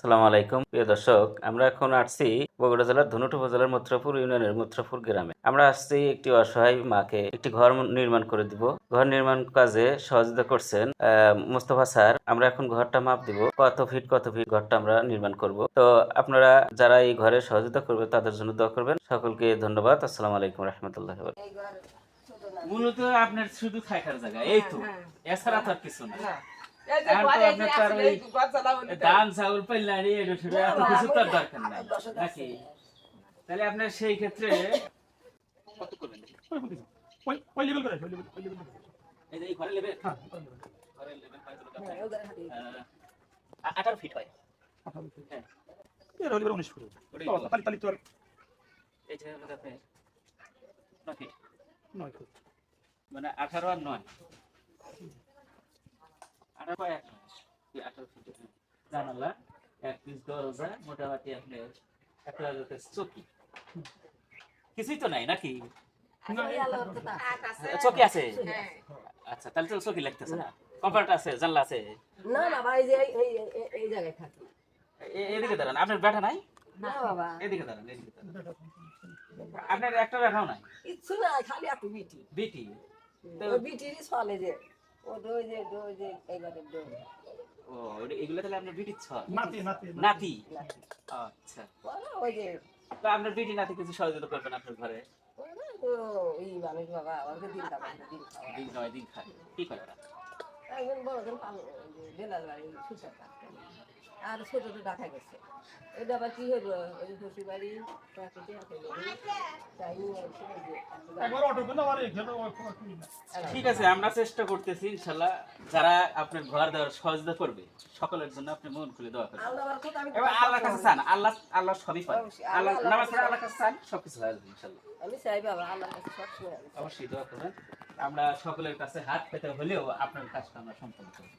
আসসালামু আলাইকুম। প্রিয় দর্শক আমরা এখন আসছি বগুড়া জেলার ধনুট উপজেলার মথুরাপুর ইউনিয়নের মথুরাপুর গ্রামে। আমরা আসছি একটি অসহায় মাকে একটি ঘর নির্মাণ করে দিব। ঘর নির্মাণ কাজে সহযোগিতা করছেন আহ, মোস্তফা স্যার। আমরা এখন ঘরটা মাপ দিব। কত ফিট কত ফিট ঘরটা আমরা নির্মাণ করব। তো আপনারা যারা এই ঘরে সহযোগিতা করবে তাদের জন্য দোয়া করবেন। সকলকে ধন্যবাদ। আসসালামু আলাইকুম রহমতুল্লাহ মূলত আপনার শুধু থাকার জায়গা এই তো। এছাড়া তো আর কিছু না। ধান চাউল এত কিছু দরকার নাই। নাকি? তাহলে আপনার সেই ক্ষেত্রে আঠারো ফিট হয়। হ্যাঁ। এর হলে উনিশ ফুট। ওটাই তো। বললাম। তালি তালি তো আর এই যে নয় ফিট নয় ফুট। মানে আঠারো আর নয় আঠারো বা এক নয় এই আঠারো ফিট জানালা এক পিস দরজা মোটামুটি আপনার একটা চকি। কিছুই তো নাই নাকি? কথা। চকি আছে? হ্যাঁ। আচ্ছা তাহলে তো চকি লাগতেছে না। কম্পিউটার আছে জানলা আছে? না না ভাই যে এই- এই- এই- এই জায়গায় থাকি। এদিকে দাঁড়ান আপনার ব্যাটা নাই? না বাবা। এদিকে দাঁড়ান এদিকে দাঁড়ান। আপনার একটা ব্যাটাও নাই? কিচ্ছু না খালি একটু বিটি। বিটি? তো- বিটিরই চলে যে। ও ওই যে ওই যে এইবারে দই। ও এগুলো তাহলে আপনার বিটির ছয় নাতি নাতি নাতি। আচ্ছা বলো, ওই যে তো আপনার বিটি নাতি কিছু সহযোগিতা করবেন আপনার ঘরে ওই না, এই মানুষ বাবা আমাকে দিন খাওয়া দিন খাওয়া দিন নয় দিন খায় কি করে ওরা? একজন বড় জন পাল- বেলাল বাড়ি সুসার কাজ করে। আর ছোট তো ঢাকা গেছে। এটা আবার কি হলো? ওই শ্বশুর বাড়ি ঠিক আছে আমরা চেষ্টা করতেছি ইনশাল্লাহ। যারা আপনার ঘর দেওয়ার সহযোগিতা করবে সকলের জন্য আপনি মন খুলে দোয়া করবেন। আল্লাহ কাছে চান আল্লাহ আল্লাহ সবই পান অবশ্যই, আল্লাহ আল্লাহ- নামাজ পড়ে কাছে চান সবকিছু হয়ে যাবে ইনশাল্লাহ। আমি চাই বাবা আল্লাহর কাছে সব সময় আমি চাই। অবশ্যই দোয়া করবেন। আমরা সকলের কাছে হাত পেতে হলেও আপনার কাজটা আমরা সম্পন্ন করব।